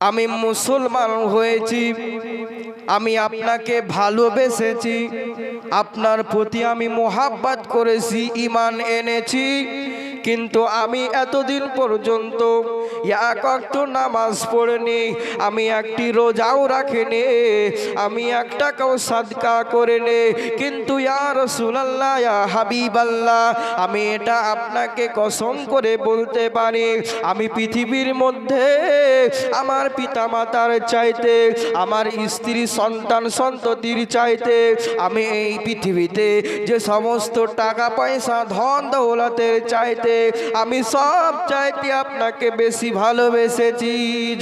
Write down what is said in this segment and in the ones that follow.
আমি মুসলমান হয়েছি, আমি আপনাকে ভালোবেসেছি, আপনার প্রতি আমি মোহাব্বাত করেছি ইমান এনেছি, কিন্তু আমি এতদিন পর্যন্ত এক অক্ত নামাজ পড়েনি, আমি একটি রোজাও রাখিনি, আমি এক টাকাও সাদকা করে নে কিন্তু ইয়ার সুলাল্লাহ ইয়া হাবিবাল্লাহ, আমি এটা আপনাকে কসম করে বলতে পারি, আমি পৃথিবীর মধ্যে আমার পিতামাতার চাইতে, আমার স্ত্রী সন্তান সন্ততির চাইতে, আমি এই পৃথিবীতে যে সমস্ত টাকা পয়সা, ধন দৌলতের চাইতে, আমি সব চাইতে আপনাকে বেশি ভালোবেসেছি।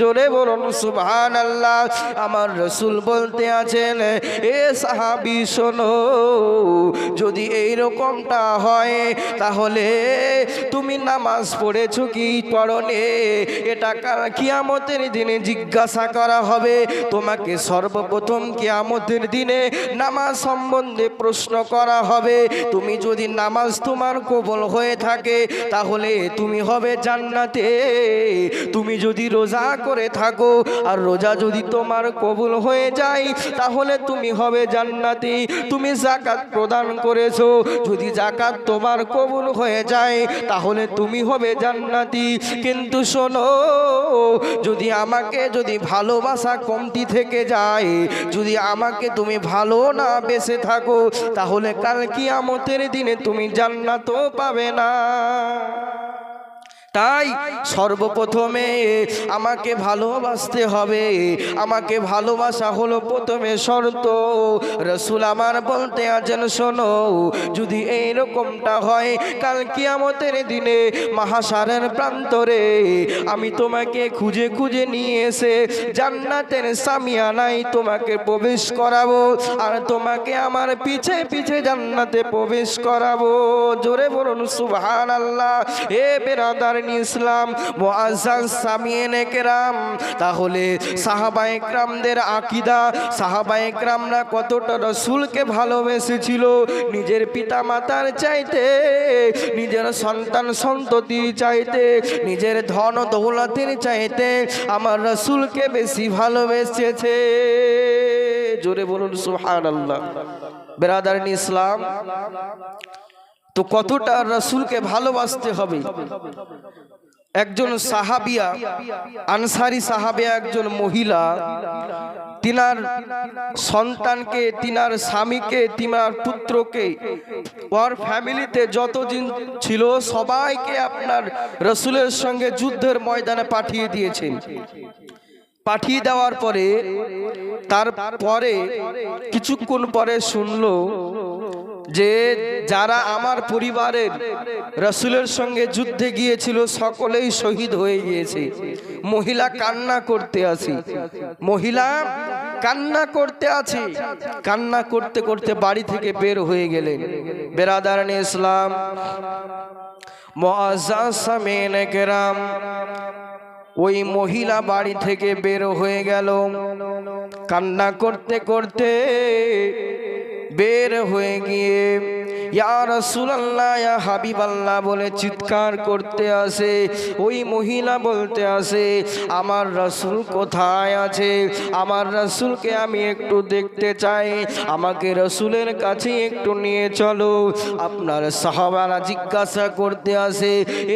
জোরে বলুন সুবহান আল্লাহ আমার রসুল বলতে আছেন, এ সাহাবি, শোনো, যদি এই রকমটা হয়, তাহলে তুমি নামাজ পড়েছো কি পড়নে? এটা কিয়ামতের দিনে জিজ্ঞাসা করা হবে। তোমাকে সর্বপ্রথম কিয়ামতের দিনে নামাজ সম্বন্ধে প্রশ্ন করা হবে। তুমি যদি নামাজ তোমার কবল হয়ে থাকে, তাহলে তুমি হবে জান্নাতে। তুমি যদি রোজা করে থাকো, আর রোজা যদি তোমার কবুল হয়ে যায়, তাহলে তুমি হবে জান্নাতি। তুমি জাকাত প্রদান করেছ। যদি জাকাত তোমার কবুল হয়ে যায়, তাহলে তুমি হবে জান্নাতি। কিন্তু শোনো, যদি আমাকে যদি ভালোবাসা কমতি থেকে যায়, যদি আমাকে তুমি ভালো না বেঁচে থাকো, তাহলে কাল কিয়ামতের দিনে তুমি জান্নাতও পাবে না। তাই সর্বপ্রথমে আমাকে ভালোবাসতে হবে। আমাকে ভালোবাসা হলো প্রথমে শর্ত। রসুল আমার বলতে আছেন, শোনো, যদি এইরকমটা হয়, কাল কিয়ামতের দিনে মহাসারের প্রান্তরে আমি তোমাকে খুঁজে খুঁজে নিয়ে এসে জান্নাতের সামিয়ানাই তোমাকে প্রবেশ করাবো আর তোমাকে আমার পিছে পিছে জান্নাতে প্রবেশ করাবো। জোরে বলুন সুবহান আল্লাহ এ বেরাদার ইসলাম মুআজ্জাজ সামিয়েন কেরাম। তাহলে সাহাবা একরামদের আকিদা, সাহাবা একরামরা কতটা রসুলকে ভালোবেসেছিল? নিজের পিতা মাতার চাইতে, নিজের সন্তান সন্ততির চাইতে, নিজের ধন দৌলতের চাইতে আমার রসুলকে বেশি ভালোবেসেছে। জোরে বলুন সুহান আল্লাহ ইসলাম তো কতটা রসুলকে ভালোবাসতে হবে? একজন সাহাবিয়া, আনসারি সাহাবিয়া একজন মহিলা, তিনার সন্তানকে, তিনার স্বামীকে, তিনার পুত্রকে, ওর ফ্যামিলিতে যতদিন ছিল সবাইকে আপনার রসুলের সঙ্গে যুদ্ধের ময়দানে পাঠিয়ে দিয়েছেন। পাঠিয়ে দেওয়ার পরে, তারপরে কিছুক্ষণ পরে শুনলো যে যারা আমার পরিবারের রসুলের সঙ্গে যুদ্ধে গিয়েছিল, সকলেই শহীদ হয়ে গিয়েছে। মহিলা কান্না করতে আছে মহিলা কান্না করতে আছে কান্না করতে করতে বাড়ি থেকে বের হয়ে গেলেন। বেরাদারান ইসলাম কেরাম, ওই মহিলা বাড়ি থেকে বের হয়ে গেল। কান্না করতে করতে বের হয়ে গিয়ে, ইয়া রাসূলুল্লাহ, ইয়া হাবিবাল্লাহ বলে চিৎকার করতে আসে। ওই মহিলা বলতে আসে, আমার রাসূল কোথায় আছে? আমার রাসূলকে আমি একটু দেখতে চাই। আমাকে রাসূলের কাছে একটু নিয়ে চলো। আপনার সাহাবারা জিজ্ঞাসা করতে আসে,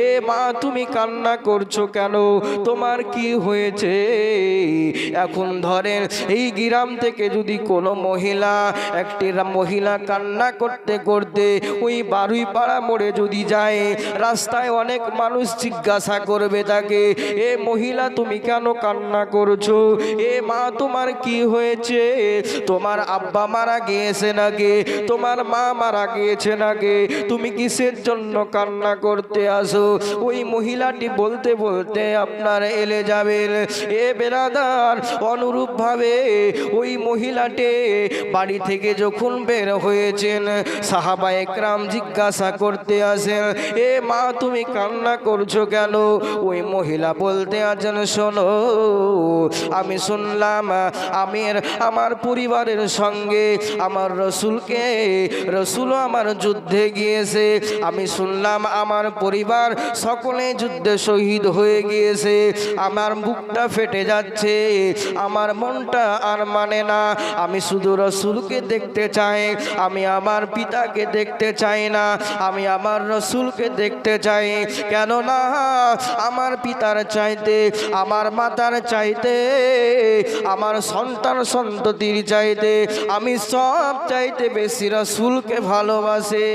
এ মা, তুমি কান্না করছ কেন? তোমার কি হয়েছে? এখন ধরেন, এই গ্রাম থেকে যদি কোনো মহিলা একটি মহিলা কান্না করতে করতে ওই বারুই পাড়া মোড়ে যদি যায়, রাস্তায় অনেক মানুষ জিজ্ঞাসা করবে তাকে, এ মহিলা, তুমি কেন কান্না করছ? এ মা, তোমার কি হয়েছে? তোমার আব্বা মারা গিয়েছে নাকি? তোমার মা মারা গিয়েছে নাকি? তুমি কিসের জন্য কান্না করতে আসো? ওই মহিলাটি বলতে বলতে আপনার এলে যাবেন। এ বেরাদার অনুরূপভাবে ওই মহিলাটি বাড়ি থেকে যখন বের হয়েছেন। সাহাবা একরাম জিজ্ঞাসা করতে আসেন, এ মা, তুমি কান্না করছ কেন? ওই মহিলা বলতে আছেন শোনো, আমি শুনলাম, আমির আমার পরিবারের সঙ্গে আমার রসুলকে, রসুলও আমার যুদ্ধে গিয়েছে। আমি শুনলাম, আমার পরিবার সকলে যুদ্ধে শহীদ হয়ে গিয়েছে। আমার বুকটা ফেটে যাচ্ছে, আমার মনটা আর মানে না। আমি শুধু রসুলকে দেখতে চাই আমি আমার পিতাকে দেখতে চাই না, আমি আমার রসুলকে দেখতে চাই। কেননা আমার পিতার চাইতে, আমার মাতার চাইতে, আমার সন্তান সন্ততির চাইতে, আমি সব চাইতে বেশি রসুলকে ভালোবাসে।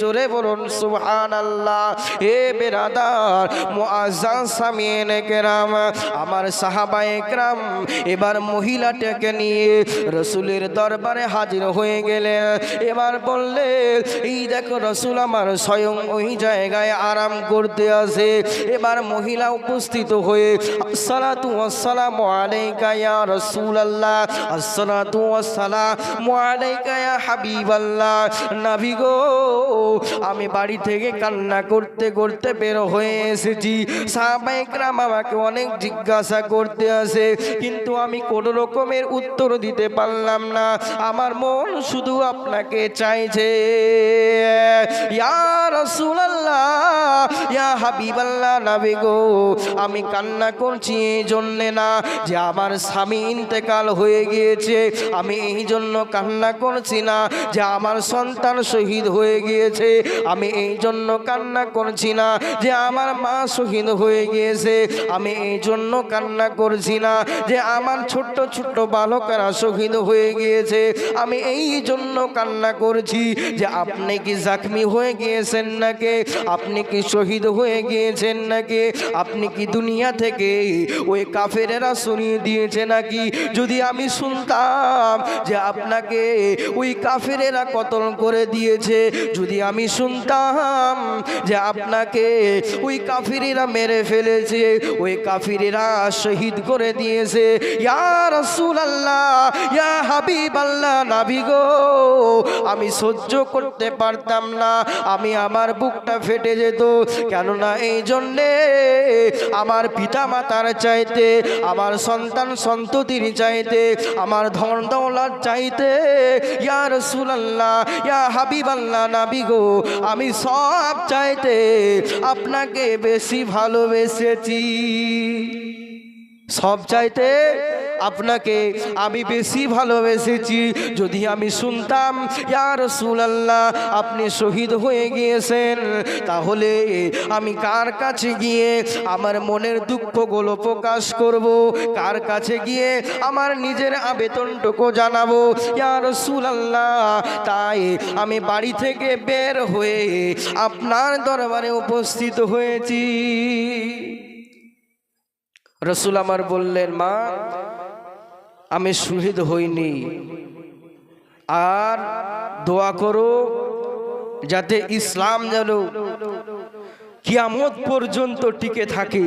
জোরে বলুন সুহান আল্লাহ হে বেরাদার সামিন কেরাম, আমার সাহাবায়ে কেরাম এবার মহিলাটাকে নিয়ে রসুলের দরবারে হাজির হয়ে গেলেন এবার বললে, এই দেখো রসুল আমার স্বয়ং ওই জায়গায় আরাম করতে আছে এবার মহিলা উপস্থিত হয়ে, আসসালাতু আসসালামু আলাইকা ইয়া রাসূলুল্লাহ। আসসালাতু আসসালামু আলাইকা ইয়া হাবিবাল্লাহ। নবী গো, আমি বাড়ি থেকে কান্না করতে করতে বের হয়ে এসেছি। সাহাবাইকরাম আমাকে অনেক জিজ্ঞাসা করতে আছে কিন্তু আমি কোনো রকমের উত্তর দিতে পারলাম না। আমার মন শুধু আপনাকে চাইছে আমি কান্না করছি এই জন্যে না যে আমার স্বামী ইন্তেকাল হয়ে গিয়েছে, আমি এই জন্য কান্না করছি না যে আমার সন্তান শহীদ হয়ে গিয়েছে, আমি এই জন্য কান্না করছি না যে আমার মা শহীদ হয়ে গিয়েছে, আমি এই জন্য কান্না করছি না যে আমার ছোট্ট ছোট্ট বালকেরা শহীদ হয়ে গিয়েছে, আমি এই জন্য কান্না করছি যে আপনি কি জখমি হয়ে গিয়েছেন নাকি? আপনি কি শহীদ হয়ে গিয়েছেন নাকি? আপনি কি দুনিয়া থেকে ওই কাফেরেরা সরিয়ে দিয়েছে নাকি? যদি আমি শুনতাম যে আপনাকে ওই কাফেরেরা কতল করে দিয়েছে, যদি আমি শুনতাম যে আপনাকে ওই কাফিরেরা মেরে ফেলেছে, ওই কাফিরেরা শহীদ করে দিয়েছে, ইয়া রাসূলুল্লাহ, ইয়া হাবিবাল্লাহ, নাবি গো। আমি সহ্য করতে পারতাম না, আমি আমার বুকটা ফেটে যেত। কেননা এই জন্যে আমার পিতা মাতার চাইতে, আমার সন্তান সন্ততির চাইতে, আমার ধন দৌলার চাইতে, ইয়া রাসূলুল্লাহ, ইয়া হাবিবাল্লাহ নাবি গো, আমি সব চাইতে আপনাকে বেশি ভালোবেসেছি। সব চাইতে আপনাকে আমি বেশি ভালোবেসেছি। যদি আমি শুনতাম ইয়ার সুলাল্লাহ আপনি শহীদ হয়ে গিয়েছেন, তাহলে আমি কার কাছে গিয়ে আমার মনের দুঃখগুলো প্রকাশ করব? কার কাছে গিয়ে আমার নিজের আবেদনটুকু জানাব? ইয়ার সুলাল্লাহ তাই আমি বাড়ি থেকে বের হয়ে আপনার দরবারে উপস্থিত হয়েছি। রসুল আমার বললেন, মা, আমি শহীদ হইনি। আর দোয়া করো যাতে ইসলাম যেন কিয়ামত পর্যন্ত টিকে থাকে।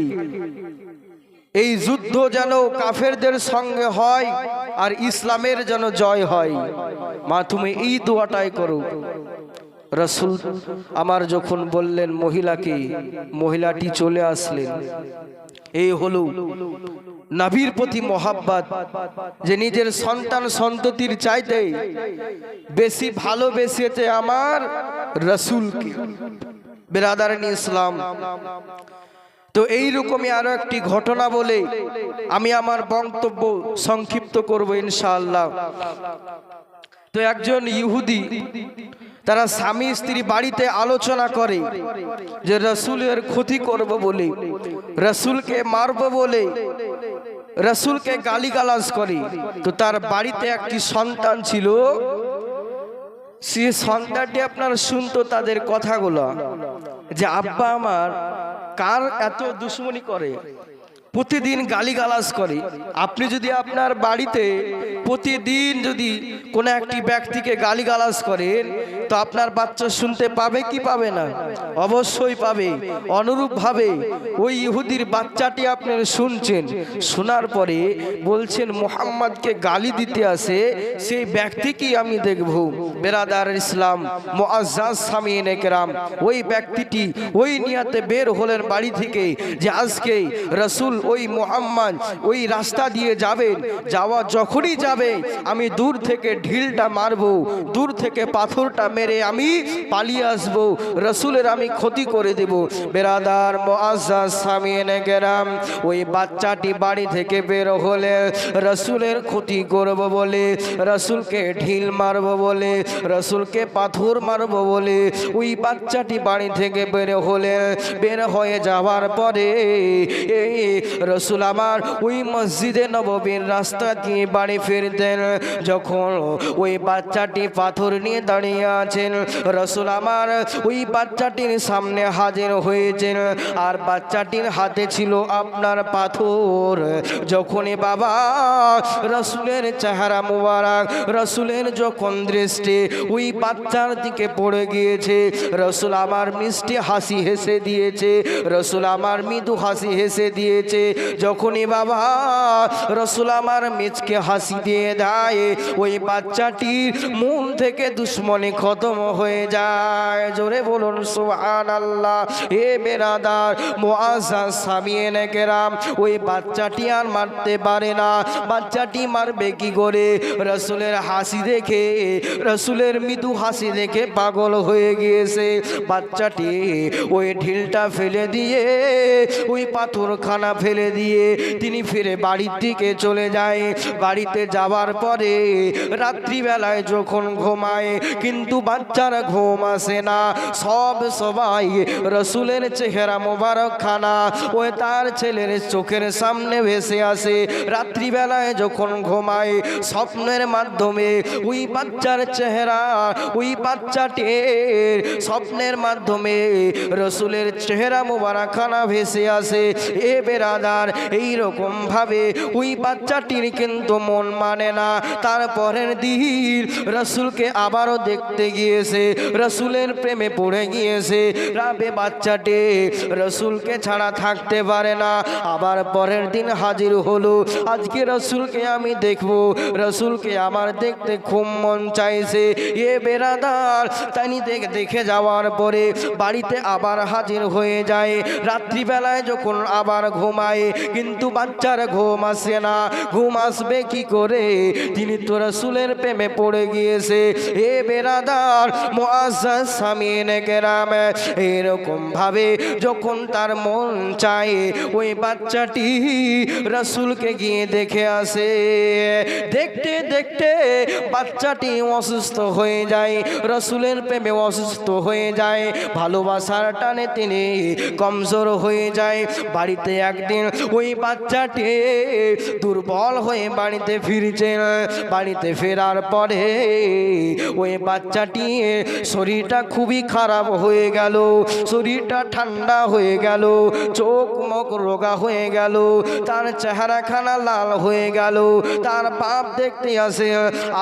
এই যুদ্ধ যেন কাফেরদের সঙ্গে হয় আর ইসলামের যেন জয় হয়। মা, তুমি এই দোয়াটাই করো। রসুল আমার যখন বললেন, মহিলাকে, মহিলাটি চলে আসলেন। এই হলো নাভির প্রতি মহাব্বাত, যে নিজের সন্তান সন্ততির চাইতে বেশি ভালোবেসেছে আমার রসুলকে। বেরাদারানি ইসলাম, তো এই রকমই আরও একটি ঘটনা বলে আমি আমার বক্তব্য সংক্ষিপ্ত করব ইনশাআল্লাহ। তো একজন ইহুদি তারা স্বামী স্ত্রী বাড়িতে আলোচনা করে যে রসুলের ক্ষতি করব বলে, রসুলকে মারব বলে, রসুলকে গালিগালাজ করে। তো তার বাড়িতে একটি সন্তান ছিল। সে সন্তানটি আপনার শুনতো তাদের কথাগুলো, যে আব্বা আমার কার এত দুশ্মনী করে? প্রতিদিন গালিগালাজ করে। আপনি যদি আপনার বাড়িতে প্রতিদিন যদি কোনো একটি ব্যক্তিকে গালিগালাজ করেন, তো আপনার বাচ্চা শুনতে পাবে কি পাবে না? অবশ্যই পাবে। অনুরূপভাবে ওই ইহুদির বাচ্চাটি আপনার শুনছেন। শোনার পরে বলছেন, মোহাম্মদকে গালি দিতে আসে, সেই ব্যক্তিকেই আমি দেখব। বেরাদার ইসলাম মোয়াজ্জাজ সামিন একরাম, ওই ব্যক্তিটি ওই নিয়াতে বের হলেন বাড়ি থেকে যে আজকে রসুল ওই মোহাম্মদ, ওই রাস্তা দিয়ে যাবেন, যাওয়া যখনই যাবে, আমি দূর থেকে ঢিলটা মারবো, দূর থেকে পাথরটা মেরে আমি পালিয়ে আসব, রসুলের আমি ক্ষতি করে দেব। বেরাদার সামিন একরাম ওই বাচ্চাটি বাড়ি থেকে বের হলে রসুলের ক্ষতি করব বলে, রসুলকে ঢিল মারব বলে, রসুলকে পাথর মারব বলে, ওই বাচ্চাটি বাড়ি থেকে বের হলে, বের হয়ে যাওয়ার পরে, এই রসুল আমার ওই মসজিদে নববীর রাস্তা দিয়ে বাড়ি ফিরতেন। যখন ওই বাচ্চাটি পাথর নিয়ে দাঁড়িয়ে আছেন, রসুল আমার ওই বাচ্চাটির সামনে হাজির হয়েছেন। আর বাচ্চাটির হাতে ছিল আপনার পাথর। যখনই বাবা রসুলের চেহারা মুবারক, রসুলের যখন দৃষ্টি ওই বাচ্চার দিকে পড়ে গিয়েছে, রসুল আমার মিষ্টি হাসি হেসে দিয়েছে, রসুল আমার মৃদু হাসি হেসে দিয়েছে। যখনই বাবা রসুল আমার মেচকে হাসি দিয়ে দেয়, ওই বাচ্চাটির মন থেকে দুশ্মনী খতম হয়ে যায়। জোরে বলুন সুহান আল্লাহ এ বেরাদার মোয়াজা সামিয়ে কেরাম, ওই বাচ্চাটি আর মারতে পারে না। বাচ্চাটি মারবে কি করে? রসুলের হাসি দেখে, রসুলের মৃদু হাসি দেখে পাগল হয়ে গিয়েছে। বাচ্চাটি ওই ঢিলটা ফেলে দিয়ে, ওই পাথরখানা ফেলে দিয়ে তিনি ফিরে বাড়ির দিকে চলে যায়। বাড়িতে যাওয়ার পরে রাত্রিবেলায় যখন ঘুমায়, কিন্তু বাচ্চার ঘুম আসে না। সব সবাই রসুলের চেহারা মোবারক খানা ওই তার ছেলের চোখের সামনে ভেসে আসে। রাত্রিবেলায় যখন ঘুমায়, স্বপ্নের মাধ্যমে ওই বাচ্চার চেহারা, ওই বাচ্চাটির স্বপ্নের মাধ্যমে রসুলের চেহারা মোবারখানা ভেসে আসে। এ বেরাদার এইরকম ভাবে ওই বাচ্চাটির কিন্তু মন মানে না। তারপরের দিন রসুলকে আবারও দেখতে গিয়েছে। রসুলের প্রেমে পড়ে গিয়েছে। রাবে বাচ্চাটি রসুলকে ছাড়া থাকতে পারে না। আবার পরের দিন হাজির হলো। আজকে রসুলকে আমি দেখব। রসুলকে আমার দেখতে খুব মন চাইছে। এ বেরাদার তাই দেখে দেখে যাওয়ার পরে বাড়িতে আবার হাজির হয়ে যায়। রাত্রিবেলায় যখন আবার ঘুমায় কিন্তু বাচ্চার ঘুম আসে না। ঘুম আসবে কি করে? তিনি তো রসুলের প্রেমে পড়ে গিয়েছে। এ বেরাদার মোয়াজ্জাজ কেরাম এরকম ভাবে যখন তার মন চায়, ওই বাচ্চাটি রসুলকে গিয়ে দেখে আসে। দেখতে দেখতে বাচ্চাটি অসুস্থ হয়ে যায়, রসুলের প্রেমে অসুস্থ হয়ে যায়। ভালোবাসার টানে তিনি কমজোর হয়ে যায়। বাড়িতে একদিন ওই বাচ্চাটি দুর্বল হয়ে বাড়িতে ফিরছে বাড়িতে ফেরার পরে ওই বাচ্চাটি শরীরটা খুবই খারাপ হয়ে গেল। শরীরটা ঠান্ডা হয়ে গেল। চোখ মুখ রোগা হয়ে গেল। তার চেহারাখানা লাল হয়ে গেল। তার পাপ দেখতে আসে,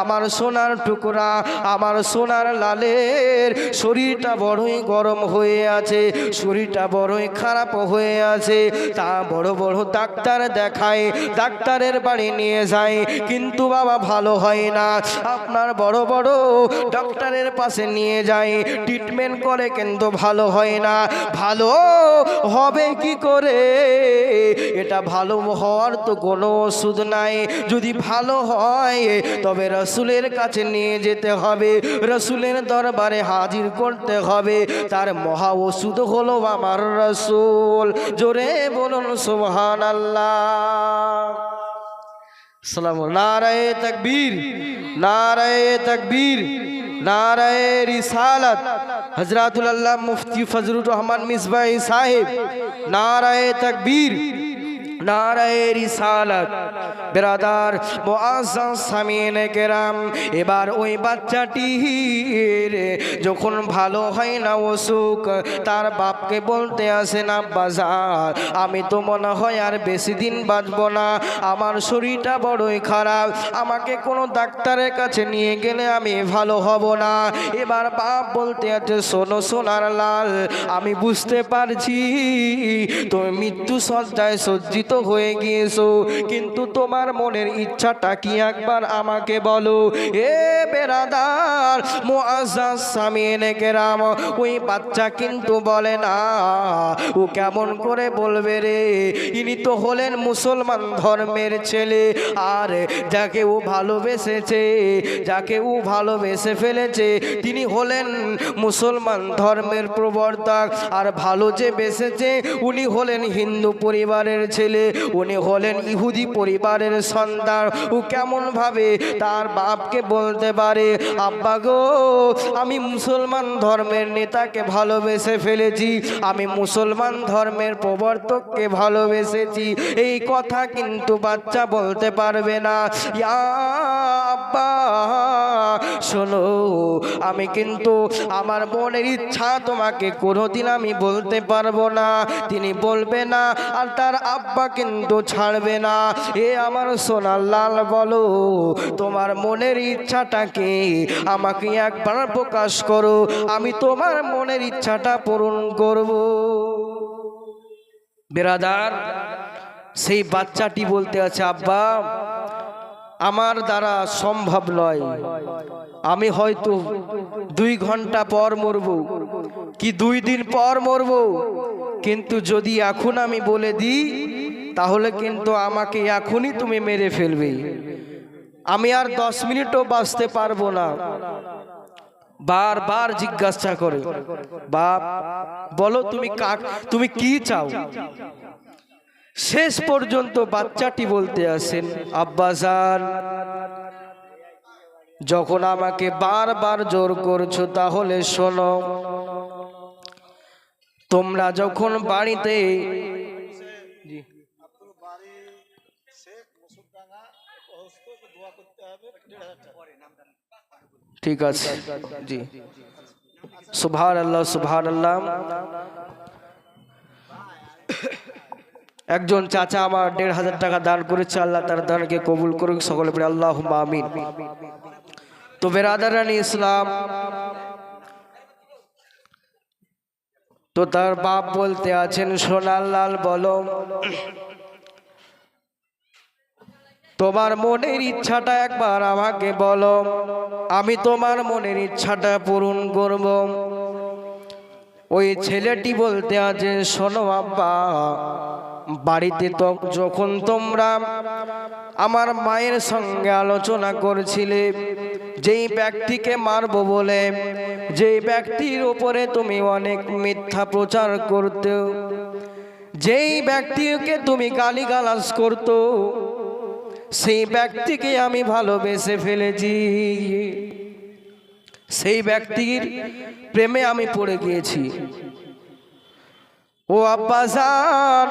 আমার সোনার টুকরা, আমার সোনার লালের শরীরটা বড়ই গরম হয়ে আছে, শরীরটা বড়ই খারাপ হয়ে আছে, তা বড় বড় ডাক্তার দেখায়, ডাক্তারের বাড়ি নিয়ে যায়, কিন্তু বাবা ভালো হয় না। আপনার বড় বড় ডক্টরের পাশে নিয়ে যায় ট্রিটমেন্ট করে কিন্তু ভালো হয় না। ভালো হবে কি করে? এটা ভালো হওয়ার তো কোনো ওষুধ নাই। যদি ভালো হয়, তবে রসুলের কাছে নিয়ে যেতে হবে। রসুলের দরবারে হাজির করতে হবে। তার মহা ওষুধ হলো আমার রসুল। জোরে বলুন সুবহান আল্লাহ সালাম নারায়ে তকবীর। নারায় তকবীর। নারায় রিসালত। হজরাতুল্লাহ মুফতি ফজলুর রহমান মিসবাই সাহেব। নারায় তকবীর। নারায়ে রিসালাত। বেরাদার সামিন কেরাম, এবার ওই বাচ্চাটি যখন ভালো হয় না অসুখ, তার বাপকে বলতে আসে, না বাজার আমি তো মনে হয় আর বেশি দিন বাঁচবো না, আমার শরীরটা বড়ই খারাপ, আমাকে কোনো ডাক্তারের কাছে নিয়ে গেলে আমি ভালো হব না। এবার বাপ বলতে আছে, শোনো সোনার লাল, আমি বুঝতে পারছি তুমি মৃত্যু সজ্জায় সজ্জিত হয়ে গিয়েছো। কিন্তু তোমার মনের ইচ্ছাটা কি একবার আমাকে বলো। এ বেরাদার কেরাম, ওই বাচ্চা কিন্তু বলে না। ও কেমন করে বলবে রে? ইনি তো হলেন মুসলমান ধর্মের ছেলে। আর যাকে ও ভালোবেসেছে, যাকে ও ভালোবেসে ফেলেছে, তিনি হলেন মুসলমান ধর্মের প্রবর্তক। আর ভালো যে বেসেছে, উনি হলেন হিন্দু পরিবারের ছেলে। উনি হলেন ইহুদি পরিবারের সন্তান। ও কেমন ভাবে তার বাপকে বলতে পারে, আব্বা গো, আমি মুসলমান ধর্মের নেতাকে ভালোবেসে ফেলেছি, আমি মুসলমান ধর্মের প্রবর্তককে ভালোবেসেছি। এই কথা কিন্তু বাচ্চা বলতে পারবে না। ইয়া আব্বা, শোনো, আমি কিন্তু আমার মনের ইচ্ছা তোমাকে কোনোদিন আমি বলতে পারব না। তিনি বলবে না, আর তার আব্বা কিন্তু ছাড়বে না। এ আমার সোনার লাল, বলো, তোমার মনের ইচ্ছাটাকে আমাকে একবার প্রকাশ করো। আমি তোমার মনের ইচ্ছাটা পূরণ করব। বেরাদার, সেই বাচ্চাটি বলতে আছে, আব্বা আমার দ্বারা সম্ভব নয়। আমি হয়তো দুই ঘণ্টা পর মরব, কি দুই দিন পর মরব? কিন্তু যদি এখন আমি বলে দিই, তাহলে কিন্তু আমাকে এখনই তুমি মেরে ফেলবে। আমি আর দশ মিনিটও বাঁচতে পারব না। বারবার জিজ্ঞাসা করে, বাপ, বলো তুমি কাক, তুমি কি চাও? শেষ পর্যন্ত বাচ্চাটি বলতে আসেন আব্বাজান যখন আমাকে বারবার জোর করছ তাহলে শোনো, তোমরা যখন বাড়িতে ঠিক আছে, জি। সুভান আল্লাহ সুভান আল্লাহ একজন চাচা আমার দেড় হাজার টাকা দান করেছে, আল্লাহ তার দানকে কবুল করুক, সকলে পড়ে আল্লাহ আমিন। তো বেরাদারানি ইসলাম, তো তার বাপ বলতে আছেন, সোনার লাল বলো, তোমার মনের ইচ্ছাটা একবার আমাকে বলো, আমি তোমার মনের ইচ্ছাটা পূরণ করব। ওই ছেলেটি বলতে আছে, শোনো আব্বা বাড়িতে যখন তোমরা আমার মায়ের সঙ্গে আলোচনা করছিলে, যেই ব্যক্তিকে মারবো বলে, যেই ব্যক্তির উপরে তুমি অনেক মিথ্যা প্রচার করতে, যেই ব্যক্তিকে তুমি গালিগালাজ করতো, সেই ব্যক্তিকে আমি ভালোবেসে ফেলেছি। সেই ব্যক্তির প্রেমে আমি পড়ে গিয়েছি। ও আব্বাসান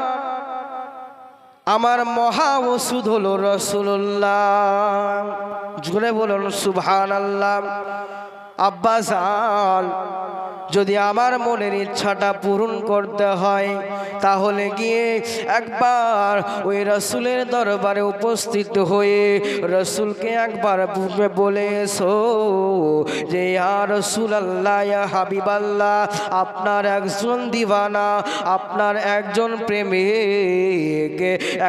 আমার মহা ওষুধ হলো রসুল্লাহ জুড়ে বলুন সুভান আল্লাহ আব্বাসান যদি আমার মনের ইচ্ছাটা পূরণ করতে হয়, তাহলে গিয়ে একবার ওই রসুলের দরবারে উপস্থিত হয়ে রসুলকে একবার বলে এসো যে আর রসুল আল্লাহ হাবিব আল্লাহ আপনার একজন দিবানা, আপনার একজন প্রেমিক,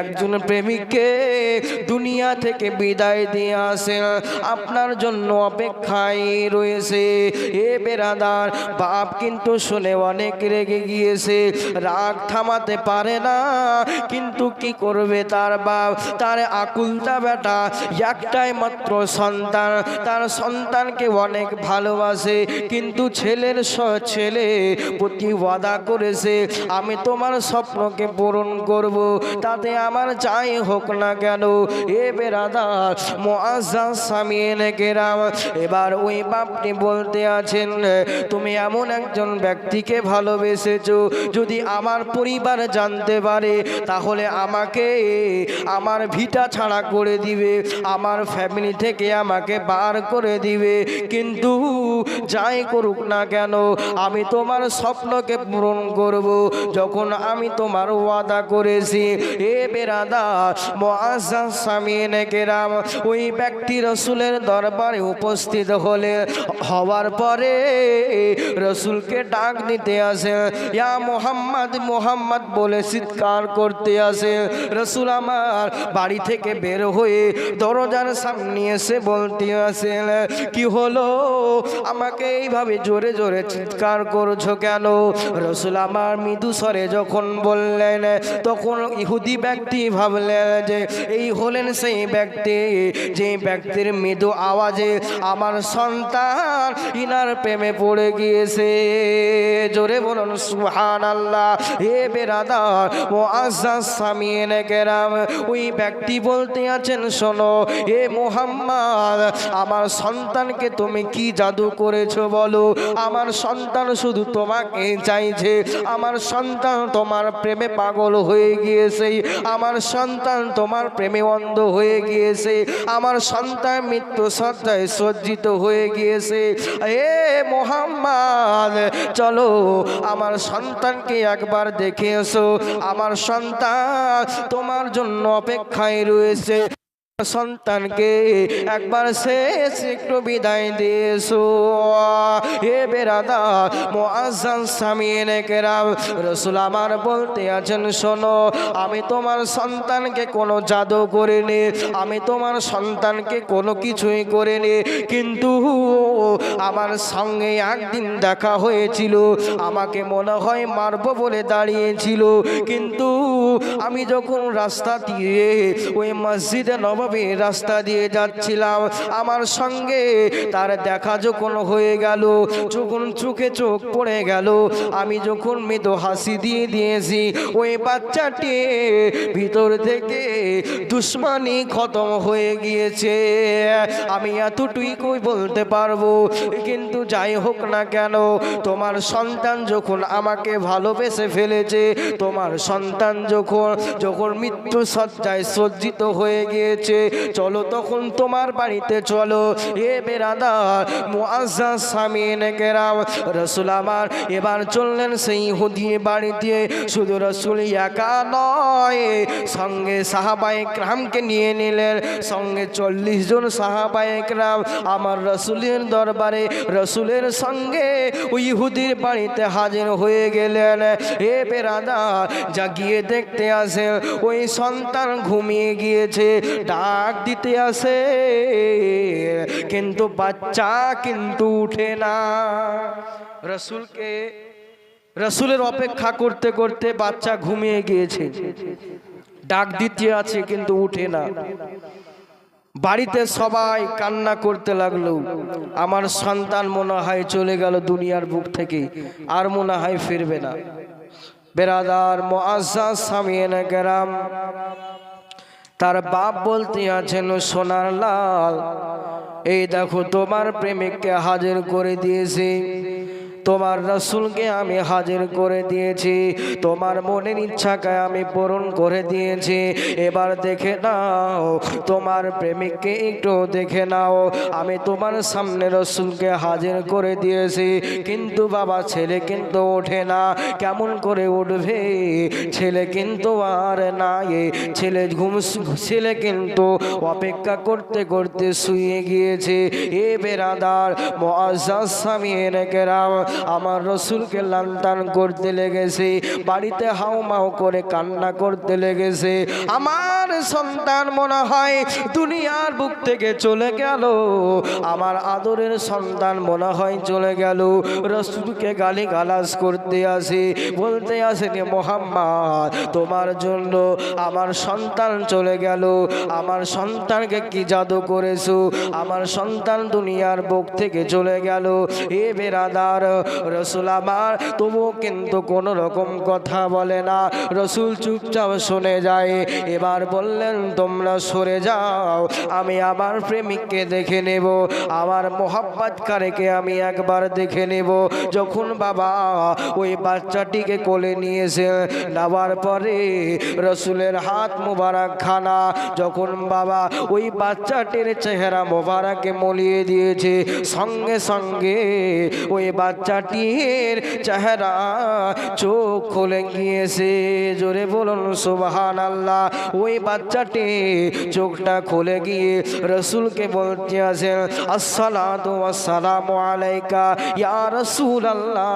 একজন প্রেমিককে দুনিয়া থেকে বিদায় দিয়ে আসেন। আপনার জন্য অপেক্ষায় রয়েছে এ বেরাদার বাপ কিন্তু শুনে অনেক রেগে গিয়েছে। রাগ থামাতে পারে না, কিন্তু কি করবে তার বাপ? তার আকুলতা বেটা, একটাই মাত্র সন্তান। তার সন্তানকে অনেক ভালোবাসে, কিন্তু ছেলের স ছেলে প্রতি ওয়াদা করেছে, আমি তোমার স্বপ্নকে পূরণ করব, তাতে আমার যাই হোক না কেন। এ বেরাদা মোয়াজ্জাজ সামিয়ে গেরাম। এবার ওই বাপটি বলতে আছেন, তুমি এমন এমন একজন ব্যক্তিকে ভালোবেসেছো যদি আমার পরিবার জানতে পারে, তাহলে আমাকে, আমার ভিটা ছাড়া করে দিবে, আমার ফ্যামিলি থেকে আমাকে বার করে দিবে। কিন্তু যাই করুক না কেন, আমি তোমার স্বপ্নকে পূরণ করব। যখন আমি তোমার ওয়াদা করেছি, এ বেরাদা কেরাম, ওই ব্যক্তি রসুলের দরবারে উপস্থিত হলে, হওয়ার পরে রসুলকে ডাক দিতে আসে। ইয়া মোহাম্মদ মোহাম্মদ বলে চিৎকার করতে আসে। রসুল আমার বাড়ি থেকে বের হয়ে দরজার সামনে এসে বলতে আসেন কি হলো? আমাকে এইভাবে জোরে জোরে চিৎকার করছ কেন? রসুল আমার মৃদু স্বরে যখন বললেন, তখন ইহুদি ব্যক্তি ভাবলেন যে, এই হলেন সেই ব্যক্তি, যে ব্যক্তির মৃদু আওয়াজে আমার সন্তান ইনার প্রেমে পড়ে গিয়েছে। জোরে বলুন সুহান আল্লাহ হে বেরাদার ও আজাদ সামিন কেরাম, ওই ব্যক্তি বলতে আছেন, শোনো, হে মোহাম্মদ, আমার সন্তানকে তুমি কি জাদু করেছ বলো? আমার সন্তান শুধু তোমাকে চাইছে, আমার সন্তান তোমার প্রেমে পাগল হয়ে গিয়েছে, আমার সন্তান তোমার প্রেমে অন্ধ হয়ে গিয়েছে, আমার সন্তান মৃত্যু সজ্জায় সজ্জিত হয়ে গিয়েছে। এ মোহাম্মদ চলো আমার সন্তানকে একবার দেখে এসো। আমার সন্তান তোমার জন্য অপেক্ষায় রয়েছে। সন্তানকে একবার শেষ একটু বিদায় দিয়েছ। হে বেরাদা মোয়াজ্জান সামিন কেরাম, রসুল আমার বলতে আছেন, শোনো, আমি তোমার সন্তানকে কোনো জাদু করিনি, আমি তোমার সন্তানকে কোনো কিছুই করিনি, কিন্তু আমার সঙ্গে একদিন দেখা হয়েছিল, আমাকে মনে হয় মারবো বলে দাঁড়িয়েছিল, কিন্তু আমি যখন রাস্তা দিয়ে ওই মসজিদে নবাবে রাস্তা দিয়ে যাচ্ছিলাম। আমার সঙ্গে তার দেখা যখন হয়ে গেল, যখন চোখে চোখ পড়ে গেল, আমি যখন মৃদু হাসি দিয়ে দিয়েছি, ওই বাচ্চাটি ভিতর থেকে দুশ্মনী খতম হয়ে গিয়েছে। আমি এতটুকুই বলতে পারব, কিন্তু যাই হোক না কেন, তোমার সন্তান যখন আমাকে ভালোবেসে ফেলেছে, তোমার সন্তান যখন যখন মৃত্যু সজ্জায় সজ্জিত হয়ে গিয়েছে চলো তখন তোমার বাড়িতে চলো। এ বেরাদা মুআজ্জাজ সামিন কেরাম। রসুল আমার এবার চললেন সেই হুদিয়ে বাড়িতে। শুধু রসুল একা নয়, সঙ্গে সাহাবায়ে ক্রামকে নিয়ে নিলেন। সঙ্গে চল্লিশ জন সাহাবায়ে ক্রাম আমার রসুলের দরবারে। রসুলের সঙ্গে ইহুদির বাড়িতে হাজির হয়ে গেলেন। হে বেরাদা যা গিয়ে দেখতে আসে ওই সন্তান ঘুমিয়ে গিয়েছে। ডাক দিতে আসে, কিন্তু বাচ্চা কিন্তু উঠে না। রসুলকে, রসুলের অপেক্ষা করতে করতে বাচ্চা ঘুমিয়ে গিয়েছে। ডাক দিতে আছে কিন্তু উঠে না। বাড়িতে সবাই কান্না করতে লাগল। আমার সন্তান মনে হয় চলে গেল দুনিয়ার বুক থেকে, আর মনে হয় ফিরবে না। বেরাদার মোয়াজ্জাজ সামিয়েনা গেরাম তার বাপ বলতে আছেন সোনার লাল এই দেখো তোমার প্রেমিককে হাজির করে দিয়েছি। তোমার রসুলকে আমি হাজির করে দিয়েছি। তোমার মনের ইচ্ছাকে আমি পূরণ করে দিয়েছি। এবার দেখে নাও, তোমার প্রেমিককে একটু দেখে নাও। আমি তোমার সামনে রসুলকে হাজির করে দিয়েছি। কিন্তু বাবা, ছেলে কিন্তু ওঠে না। কেমন করে উঠবে? ছেলে কিন্তু আর নাই। ছেলে ঘুম, ছেলে কিন্তু অপেক্ষা করতে করতে শুয়ে গিয়েছে। এ বেরাদার মহাজাজ স্বামী কেরাম আমার রসুলকে লান্তান করতে লেগেছে, বাড়িতে হাও মাও করে কান্না করতে লেগেছে। আমার সন্তান মনে হয় দুনিয়ার বুক থেকে চলে গেল, আমার আদরের সন্তান মনে হয় চলে গেল। রসুলকে গালি গালাজ করতে আসে, বলতে আসে যে মোহাম্মদ, তোমার জন্য আমার সন্তান চলে গেল। আমার সন্তানকে কি জাদু করেছ? আমার সন্তান দুনিয়ার বুক থেকে চলে গেল। এ বেরাদার রসুল আমার, তবুও কিন্তু কোনো রকম কথা বলে না। রসুল চুপচাপ শুনে যায়, এবার বললেন, তোমরা সরে যাও, আমি আমার প্রেমিককে দেখে নেব, আমার মোহাব্বতকারীকে আমি একবার দেখে নেব। যখন বাবা ওই বাচ্চাটিকে কোলে নিয়েছে নেওয়ার পরে রসুলের হাত মোবারক খানা যখন বাবা ওই বাচ্চাটির চেহারা মোবারকে মলিয়ে দিয়েছে, সঙ্গে সঙ্গে ওই বাচ্চাটির চেহারা চোখ খুলে গিয়েছে। জোরে বলুন সুবহান আল্লাহ ওই বাচ্চাটি চোখটা খুলে গিয়ে রসুলকে বলতে আছেন আসসালাতু আসসালামু আলাইকা, ইয়া রাসূল আল্লাহ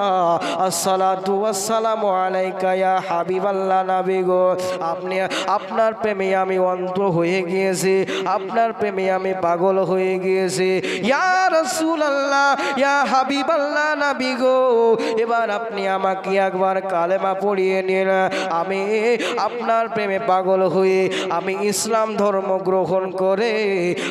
আসসালাতু আসসালামু আলাইকা, ইয়া হাবিবাল্লাহ নবী গো। আপনি, আপনার প্রেমে আমি অন্ত হয়ে গিয়েছি। আপনার প্রেমে আমি পাগল হয়ে গিয়েছি। ইয়া রাসূল আল্লাহ ইয়া হাবিবাল্লাহ নবী গো। এবার আপনি আমাকে একবার কালেমা পড়িয়ে নিন। আমি আপনার প্রেমে পাগল হয়ে আমি ইসলাম ধর্ম গ্রহণ করে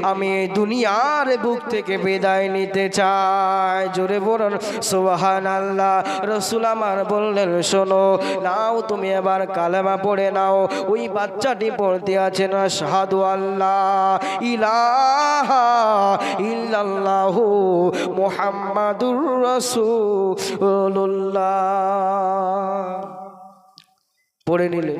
আমি দুনিয়ার বুক থেকে বিদায় নিতে চাই। জোরে বলুন সোহান আল্লাহ রসুল আমার বললেন, শোনো, নাও তুমি এবার কালেমা পড়ে নাও। ওই বাচ্চাটি পড়তে আছে না সাধু আল্লাহ। ইলাহা ইল্লাল্লাহু মুহাম্মাদুর রাসূলুল্লাহ পড়ে নিলে।